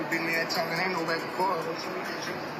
We been there talking, ain't no back and forth.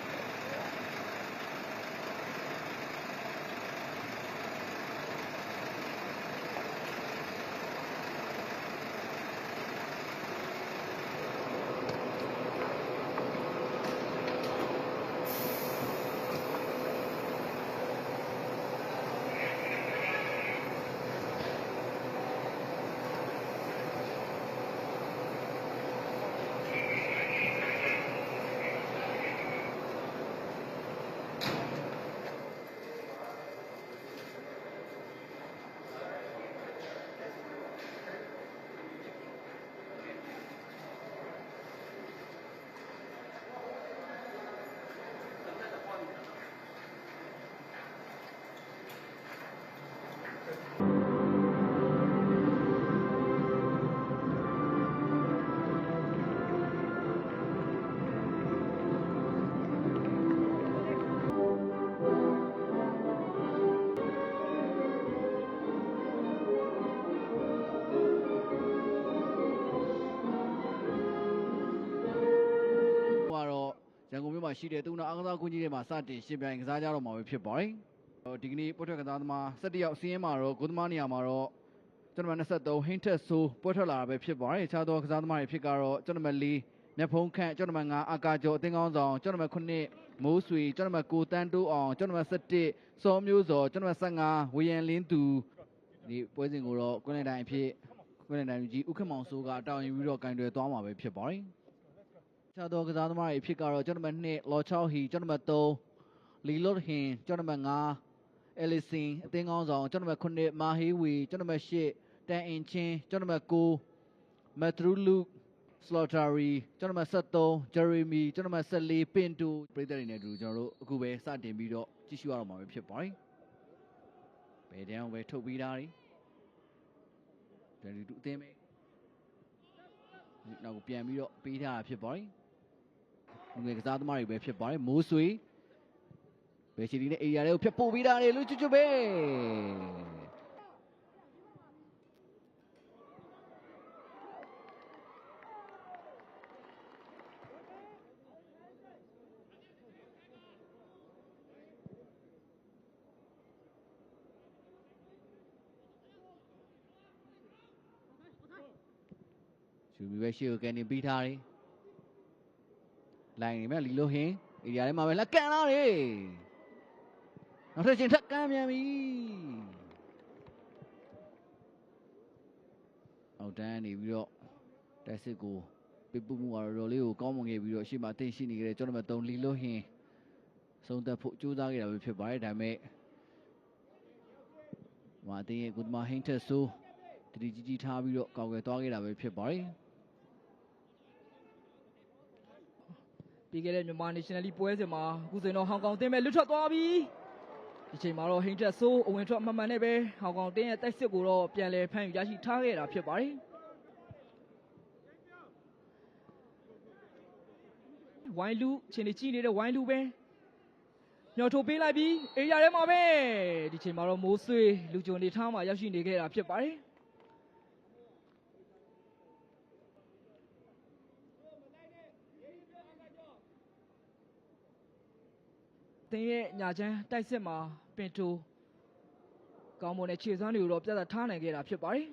မြို့မှာရှိတဲ့သူနာအားကစားကွင်းကြီးတွေမှာစတင်ရှင်ပြိုင်ကစားကြတော့မှာပဲဖြစ်ပါတယ်။ဟိုဒီကနေ့ပွဲထွက်ကစားသမား17ယောက်စီးရင်မှာတော့ဂိုးသမားနေရာမှာတော့ကျွန်တော်23ဟင်းထက်ဆိုးပွဲထွက်လာတာပဲဖြစ်ပါတယ်။အခြားသောကစားသမားတွေဖြစ်ကတော့ကျွန်တော်4မြတ်ဖုံးခန့်ကျွန်တော်5အာကာကျော်အသင်းကောင်းဆောင်ကျွန်တော်9မိုးဆွေကျွန်တော်9တန်းတိုးအောင်ကျွန်တော်17စောမျိုးစောကျွန်တော်15ဝေယံလင်းသူဒီပွဲစဉ်ကိုတော့ကွင်းလန်တိုင်းအဖြစ်ကွင်းလန်တိုင်းကြီးဥက္ကမောင်စိုးကတောင်းယူပြီးတော့ကင်တွယ်သွားမှာပဲဖြစ်ပါတယ်။ ခြားသောကစားသမားတွေအဖြစ်ကတော့ကျွန်တော်မှ2လော်ချောက်ဟီကျွန်တော်မှ3လီလော့ဟင်ကျွန်တော်မှ5အဲလီဆင်အသင်းကောင်းဆောင်ကျွန်တော်မှ9မာဟေးဝီကျွန်တော်မှ8တန်အင်ချင်းကျွန်တော်မှ9မက်ထရူလူစလော်တာရီကျွန်တော်မှ73ဂျယ်ရီမီကျွန်တော်မှ14ပင်တူပြည်သက်တွေနဲ့အတူကျွန်တော်တို့အခုပဲစတင်ပြီးတော့ကြည့်ရှုရတော့မှာပဲဖြစ်ပါတယ်ဘယ်တန်းပဲထုတ်ပြီးသားတွေဒယ်ရီတူအသင်းပဲနောက်ကိုပြန်ပြီးတော့ပေးထားတာဖြစ်ပါတယ် လူငယ်ကစားသမားတွေပဲဖြစ်ပါတယ်မိုးဆွေဘယ်ချီဒီနဲ့အေရီယာတွေကိုဖျက်ပို့ပေးတာလေလူချွတ်ချွတ်ပဲယူမီပဲရှေ့ကိုကန်နေပြီးထားတယ် လိုင်းနေမဲ့လီလိုဟင်းဧရိယာထဲမှာပဲလက်ကန်လာတယ်နောက်ထပ်ချင်းထပ်ကန်ပြန်ပြီအောက်တန်းနေပြီးတော့တိုက်စစ်ကိုပြပမှုကတော့တော်လေးကိုကောင်းမွန်ခဲ့ပြီးတော့ရှေ့မှာတင်ရှိနေကြတဲ့ကျွန်တော်တို့3လီလိုဟင်းဆုံးသက်ဖို့ကြိုးစားခဲ့တာပဲဖြစ်ပါတယ်ဒါပေမဲ့မာတင်ရဲ့ကုသမာဟင်းထက်ဆိုးတတိကြီးကြီးထားပြီးတော့ကောက်ွယ်သွားခဲ့တာပဲဖြစ်ပါတယ် ပြီးခဲ့တဲ့မြန်မာ National League ပွဲစဉ်မှာအခုဆိုရင်တော့ဟောင်ကောင်တင်းပဲလွတ်ထွက်သွားပြီဒီချိန်မှာတော့ဟိန်တက်ဆိုးအဝင်ထွက်မှန်မှန်နဲ့ပဲဟောင်ကောင်တင်းရဲ့တိုက်စစ်ကိုတော့ပြန်လည်ဖမ်းယူရရှိထားခဲ့တာဖြစ်ပါတယ်ဝိုင်းလူအချိန်ကြီးကြည့်နေတဲ့ဝိုင်းလူပဲညှော်ထုတ်ပေးလိုက်ပြီးအေရီယာထဲမှာပဲဒီချိန်မှာတော့မိုးဆွေလူကြုံနေထားမှာရောက်ရှိနေခဲ့တာဖြစ်ပါတယ် တင်းရဲ့ညာချမ်းတိုက်စစ်မှာပင်တိုကောင်းမွန်တဲ့ခြေစွမ်းတွေကိုတော့ပြသထားနိုင်ခဲ့တာဖြစ်ပါတယ်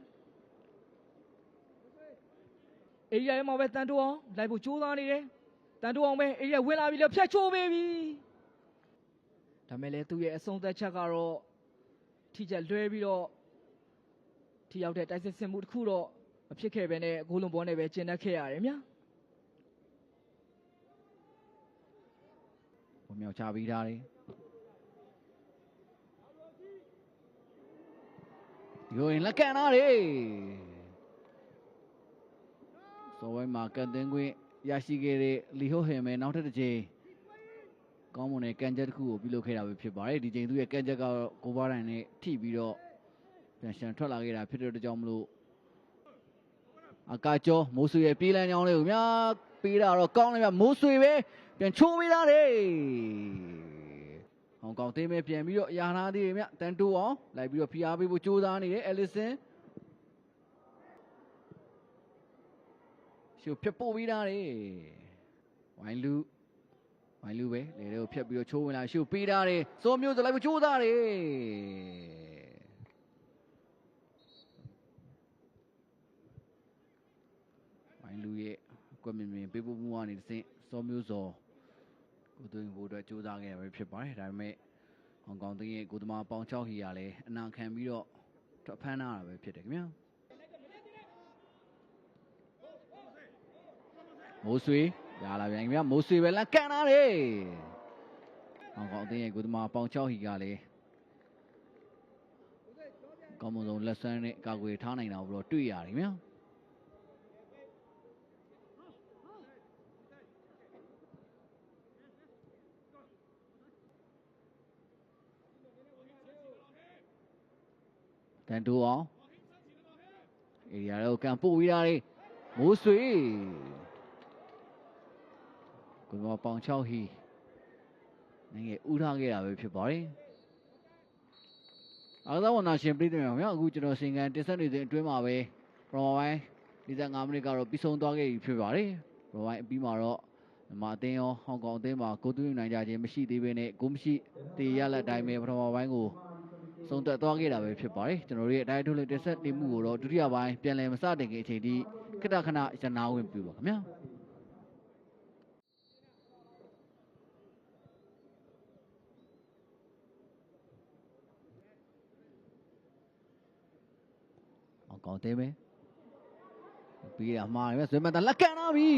အေရီယာထဲမှာပဲတန်တိုအောင်လိုက်ဖို့ကြိုးစားနေတယ်တန်တူအောင်ပဲအေးရဝင်လာပြီလေဖြတ်ချိုးပေးပြီဒါမဲ့လည်းသူ့ရဲ့အဆုံးသက်ချက်ကတော့ထိချက်လွဲပြီးတော့ထိရောက်တဲ့တိုက်စစ်ဆင်မှုတစ်ခုတော့မဖြစ်ခဲ့ပဲနဲ့ဂိုးလုံးဘောနဲ့ပဲကျင်းတတ်ခဲ့ရတယ်ဗျာ မြောက်ချပြီးသားတယ်ဒီကိုရင်လက်ကန်သားတယ်စောဝိုင်းမှာကန်တင်ခွင့်ရရှိခဲ့တဲ့လီဟိုဟင်မဲနောက်ထပ်တစ်ချိန်ကောင်းမွန်တဲ့ကန်ချက်တစ်ခုကိုပြုလုပ်ခဲ့တာပဲဖြစ်ပါတယ်ဒီချိန်သူရဲ့ကန်ချက်ကတော့ကိုဘာတိုင်းနဲ့ထိပြီးတော့ပြန်ရှန်ထွက်လာခဲ့တာဖြစ်တဲ့အတွက်ကြောင့်မလို့အကာကျော်မိုးဆွေရဲ့ပြေးလန်းကြောင်းလေးကိုများပေးတာတော့ကောင်းတယ်ဗျမိုးဆွေပဲ ပြန်ချိုးပေးတာတယ်ဟောင်ကောင်တင်းပဲပြန်ပြီးတော့ရာနာသေးတယ်ဗျတန်တိုးအောင်လိုက်ပြီးတော့ဖိအားပေးဖို့ကြိုးစားနေတယ်အဲလစ်ဆင်ရှုပ်ဖြတ်ပို့ပြီးသားတယ်ဝိုင်းလူဝိုင်းလူပဲလေတွေကိုဖြတ်ပြီးတော့ချိုးဝင်လာရှုပ်ပေးတာတယ်စောမျိုးစလိုက်ဖို့ကြိုးစားတယ်ဝိုင်းလူရဲ့အကွက်မြင်မြင်ပေးဖို့မှုကနေတစ်ဆင့်စောမျိုးစော ကိုသွင်းဖို့အတွက်ကြိုးစားခဲ့ရပဲဖြစ်ပါတယ်ဒါပေမဲ့ဟောင်ကောင်တင်းရဲ့ကိုသမားပေါင်း6ဟီရလည်းအနာခံပြီးတော့ထွက်ဖမ်းလာတာပဲဖြစ်တယ်ခင်ဗျာမိုးဆွေရလာပြန်ခင်ဗျာမိုးဆွေပဲလမ်းကန်လာတယ်ဟောင်ကောင်တင်းရဲ့ကိုသမားပေါင်း6ဟီကလည်းကောင်းမွန်ဆုံးလက်ဆန်းနဲ့ကာကွယ်ထားနိုင်တာကိုတော့တွေ့ရတယ်ခင်ဗျာ တန်တိုးအောင်အေရီယာတော့ကန်ပို့ပြီးသားလေမိုးဆွေကိုမပေါင်6ဟီနိုင်ငံဥထားခဲ့တာပဲဖြစ်ပါတယ်အားသာဝန်နာရှင်ပြည်သူများခင်ဗျာအခုကျွန်တော်စင်ကန်တင်ဆက်နေတဲ့အတွင်းမှာပဲပရောဝိုင်း45မိနစ်ကတော့ပြီးဆုံးသွားခဲ့ပြီဖြစ်ပါတယ်ပရောဝိုင်းအပြီးမှာတော့မြန်မာအသင်းရောဟောင်ကောင်အသင်းမှာကိုသွင်းနိုင်ကြခြင်းမရှိသေးဘဲနဲ့ကိုမရှိတေရလက်တိုင်းပဲပထမပိုင်းကို ဆုံးသက်သွားခဲ့တာပဲဖြစ်ပါတယ်ကျွန်တော်တို့ရဲ့အတိုင်းထုတ်လို့တင်ဆက်နေမှုကိုတော့ဒုတိယပိုင်းပြန်လည်မစတင်ခင်အချိန်ထိခဏခဏရနာဝင်ပြပါခင်ဗျာအောင်ကောင်းသေးမယ်ပြီးရမှာပဲဆွေးမတန်လက်ကန်လာပြီ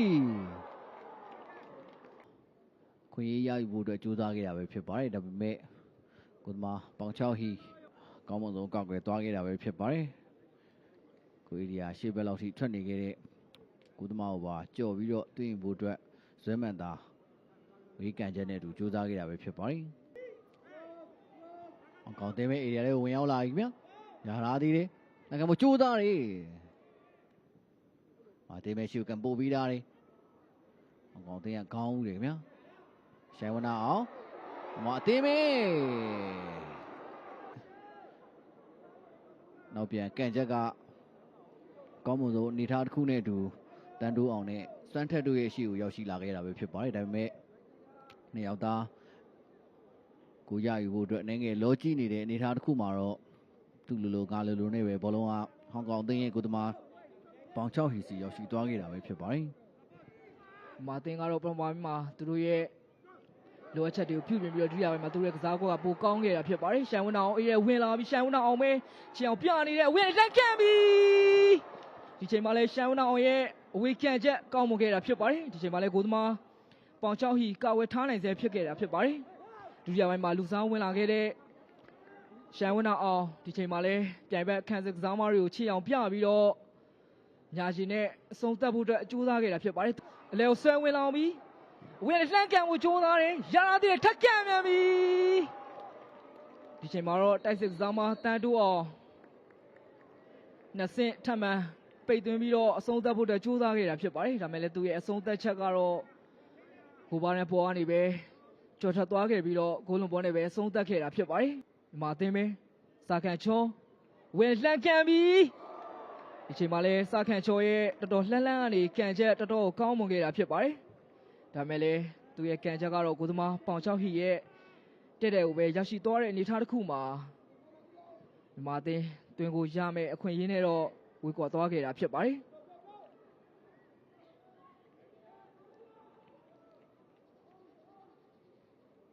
ခွင့်ရရယူဖို့အတွက်ကြိုးစားခဲ့တာပဲဖြစ်ပါတယ်ဒါပေမဲ့ကိုသမားပေါင်ချောက်ဟီ ကောင်းမွန်ဆုံးကောက်ွယ်သွားခဲ့တာပဲဖြစ်ပါတယ်ကိုအေရီယာရှေ့ဘက်လောက်ထိထွက်နေခဲ့တဲ့ကိုသမားကိုပါကြော်ပြီးတော့တွင်းဖို့အတွက်ဇွဲမှန်သားဝေးကန်ချက်နဲ့အတူစူးစမ်းခဲ့တာပဲဖြစ်ပါတယ်အကောင်တဲမဲ့အေရီယာလေးကိုဝင်ရောက်လာပြီဗျာညာလာသေးတယ်ငါကမကြိုးစားတယ်မာတဲမဲ့ရှူကန်ပို့ပြီးသားတယ်အကောင်တဲကခေါင်းဦးတယ်ဗျာရှိုင်ဝနာအောင်မအသေးမေ နောက်ပြန်ကန်ချက်ကကောင်းမွန်ဆုံးအနေထားတစ်ခုနဲ့အတူတန်တိုးအောင်နဲ့စွမ်းထက်တို့ရဲ့ရှေ့ကိုရောက်ရှိလာခဲ့တာပဲဖြစ်ပါတယ်ဒါပေမဲ့နှစ်ယောက်သားကိုရယူဖို့အတွက်အနေငယ်လောကြည့်နေတဲ့အနေထားတစ်ခုမှာတော့သူ့လိုလိုငါလိုလိုနဲ့ပဲဘောလုံးကဟောင်ကောင်အသင်းရဲ့ကိုယ်သမားပေါင်6ဟီစီရောက်ရှိသွားခဲ့တာပဲဖြစ်ပါတယ်မာတင်ကတော့ပထမပိုင်းမှာသူတို့ရဲ့ လိုအပ်ချက်တွေကိုပြုပြင်ပြီးတော့ဒုတိယပိုင်းမှာသူတို့ရဲ့ကစားကွက်ကပိုကောင်းခဲ့တာဖြစ်ပါတယ်ရှန်ဝင်းအောင်အေးရဝင်လာပြီးရှန်ဝင်းအောင်ပဲချီအောင်ပြနေတဲ့ဝင်လက်ခံပြီဒီချိန်မှာလဲရှန်ဝင်းအောင်ရဲ့အဝေးကန်ချက်ကောင်းမွန်ခဲ့တာဖြစ်ပါတယ်ဒီချိန်မှာလဲကိုသမားပေါင်ချောက်ဟီကာဝယ်ထားနိုင်စေဖြစ်ခဲ့တာဖြစ်ပါတယ်ဒုတိယပိုင်းမှာလူစားဝင်လာခဲ့တဲ့ရှန်ဝင်းအောင်ဒီချိန်မှာလဲပြိုင်ဘက်ခန်းစစ်ကစားမတွေကိုချီအောင်ပြပြီးတော့ညာရှင်နဲ့အဆုံးသတ်ဖို့အတွက်အကြိုးစားခဲ့တာဖြစ်ပါတယ်အလဲကိုဆွဲဝင်လာပြီး ဝင်လှမ်းကန်ကိုကြိုးစားတယ်ရာလာတဲ့ထက်ကန်မြန်ပြီဒီချိန်မှာတော့တိုက်စစ်ကစားမတန်တိုးအောင်နှစ်ဆင့်ထပ်မံပိတ်သွင်းပြီးတော့အဆုံးသတ်ဖို့အတွက်ကြိုးစားခဲ့တာဖြစ်ပါတယ်ဒါမဲ့လည်းသူရဲ့အဆုံးသတ်ချက်ကတော့ကိုပါနဲ့ပေါ်ကနေပဲကြော်ထွက်သွားခဲ့ပြီးတော့ဂိုးလုံးပေါ်နဲ့ပဲအဆုံးသတ်ခဲ့တာဖြစ်ပါတယ်ဒီမှာအသင်းပဲစာကန်ချောဝင်လှမ်းကန်ပြီဒီချိန်မှာလည်းစာကန်ချောရဲ့တော်တော်လှမ်းလှမ်းကနေကန်ချက်တော်တော်ကောင်းမွန်ခဲ့တာဖြစ်ပါတယ် ဒါမဲ့လည်းသူရဲ့ကန်ချက်ကတော့ကိုသမားပေါင်ချောက်ဟီရဲ့တဲ့တဲ့ကိုပဲရောက်ရှိသွားတဲ့အနေအထားတစ်ခုမှာဒီမှာအသင်းတွင်ကိုရမယ်အခွင့်အရေးနဲ့တော့ဝေကွာသွားခဲ့တာဖြစ်ပါတယ်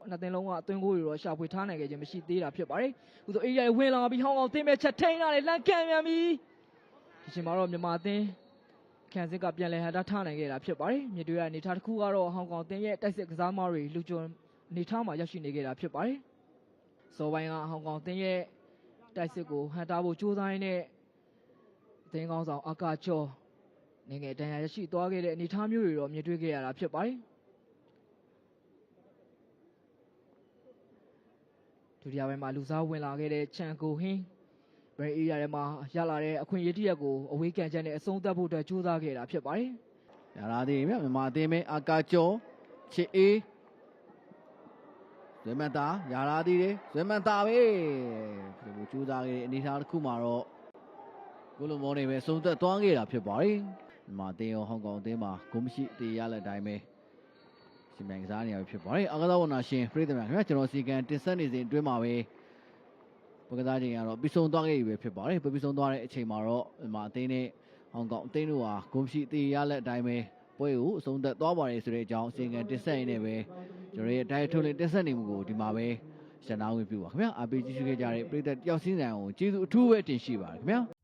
နှစ်သင်းလုံးကအသွင်းကိုတွေတော့ရှာဖွေထားနိုင်ခဲ့ခြင်းမရှိသေးတာဖြစ်ပါတယ်အခုဆိုအေရီယာဝင်လာပြီးဟောင်းကောင်တင်းမဲ့ချက်ထိန်လာတယ်လန့်ကန်မြန်ပြီဒီချိန်မှာတော့မြန်မာအသင်း ခန်းစစ်ကပြန်လည်ဟန်တာထားနိုင်ခဲ့တာဖြစ်ပါတယ်မြေတွေးရအနေထားတစ်ခုကတော့ဟောင်ကောင်တင်းရဲ့တိုက်စစ်ကစားသမားတွေလူကျွန်းအနေထားမှာရောက်ရှိနေခဲ့တာဖြစ်ပါတယ်စောပိုင်းကဟောင်ကောင်တင်းရဲ့တိုက်စစ်ကိုဟန်တာဖို့ကြိုးစားရင်းနဲ့အသင်းကောင်းဆောင်အာကာကျော်နေငယ်တန်ရာရရှိသွားခဲ့တဲ့အနေအထားမျိုးတွေတော့မြင်တွေ့ခဲ့ရတာဖြစ်ပါတယ်ဒုတိယပိုင်းမှာလူစားဝင်လာခဲ့တဲ့ချန်ကိုဟင်း ဘယ်အေးရထဲမှာရလာတဲ့အခွင့်အရေးတစ်ရက်ကိုအဝေးကန်ချက်နဲ့အဆုံးသတ်ဖို့အတွက်ကြိုးစားခဲ့တာဖြစ်ပါတယ်ရလာသေးပြီမြန်မာအသင်းပဲအာကာကျော်ချစ်အေးဇွေမန်တာရလာသေးတယ်ဇွေမန်တာပဲဒီလိုကြိုးစားခဲ့တဲ့အနေအထားတစ်ခုမှာတော့ကိုလိုမောနေပဲဆုံးသက်သွားခဲ့တာဖြစ်ပါတယ်မြန်မာအသင်းရောဟောင်ကောင်အသင်းမှာဂုံးမရှိတေးရလက်တိုင်းပဲရှင်မြန်ကစားနေရပြီဖြစ်ပါတယ်အာကာသဝနာရှင်ပြည်သူများခင်ဗျာကျွန်တော်စီကံတင်ဆက်နေစဉ်အတွင်းမှာပဲ ပကစားချိန်ကတော့ပြီးဆုံးသွားခဲ့ပြီပဲဖြစ်ပါတယ်ပြီးဆုံးသွားတဲ့အချိန်မှာတော့မြန်မာအသင်းနဲ့ဟောင်ကောင်အသင်းတို့ဟာဂုံရှိတေးရလက်အတိုင်းပဲပွဲကိုအဆုံးသက်သွားပါတယ်ဆိုတဲ့အကြောင်းအစီအကံတင်ဆက်ရင်းနဲ့ပဲကျွန်တော်ရဲ့အတိုင်းထုတ်လင်းတင်ဆက်နေမှုကိုဒီမှာပဲရှင်းနာဝင်ပြပါခင်ဗျာ RPG ရှိခဲ့ကြတဲ့ပြည်သက်တယောက်စင်းစံကိုကျေးဇူးအထူးပဲတင်ရှိပါတယ်ခင်ဗျာ